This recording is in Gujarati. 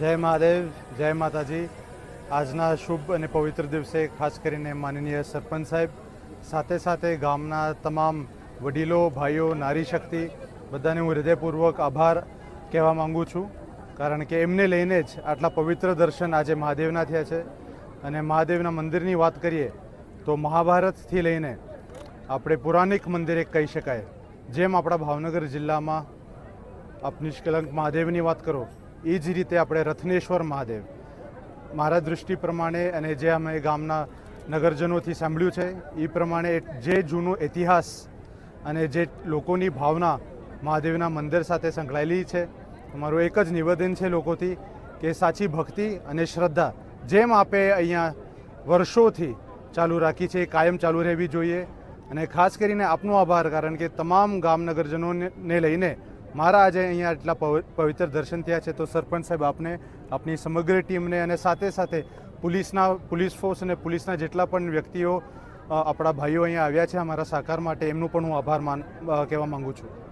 જય મહાદેવ, જય માતાજી. આજના શુભ અને પવિત્ર દિવસે ખાસ કરીને માનનીય સરપંચ સાહેબ, સાથે સાથે ગામના તમામ વડીલો, ભાઈઓ, નારી શક્તિ, બધાને હું હૃદયપૂર્વક આભાર કહેવા માંગુ છું. કારણ કે એમને લઈને જ આટલા પવિત્ર દર્શન આજે મહાદેવના થયા છે. અને મહાદેવના મંદિરની વાત કરીએ, તો મહાભારતથી લઈને આપણે પુરાણિક મંદિર એક કહી શકાય. જેમ આપણા ભાવનગર જિલ્લામાં આપ નિષ્કલંક મહાદેવની વાત કરો એ જ રીતે આપણે રથનેશ્વર મહાદેવ. મારા દૃષ્ટિ પ્રમાણે અને જે અમે ગામના નગરજનોથી સાંભળ્યું છે, એ પ્રમાણે જે જૂનો ઇતિહાસ અને જે લોકોની ભાવના મહાદેવના મંદિર સાથે સંકળાયેલી છે મારું એક જ નિવેદન છે લોકોથી કે સાચી ભક્તિ અને શ્રદ્ધા જેમ આપે અહીંયા વર્ષોથી ચાલુ રાખી છે, એ કાયમ ચાલુ રહેવી જોઈએ. અને ખાસ કરીને આપનો આભાર, કારણ કે તમામ ગામ નગરજનોને લઈને મારા આજે અહીંયા એટલા પવિ- પવિત્ર દર્શન થયા છે, તો સરપંચ સાહેબ આપને, આપની સમગ્ર ટીમને અને સાથે સાથે પોલીસના, પોલીસ ફોર્સ અને પોલીસના જેટલા પણ વ્યક્તિઓ આપણા ભાઈઓ અહીંયા આવ્યા છે અમારા સાકાર માટે, એમનું પણ હું આભાર માન કહેવા માંગુ છું.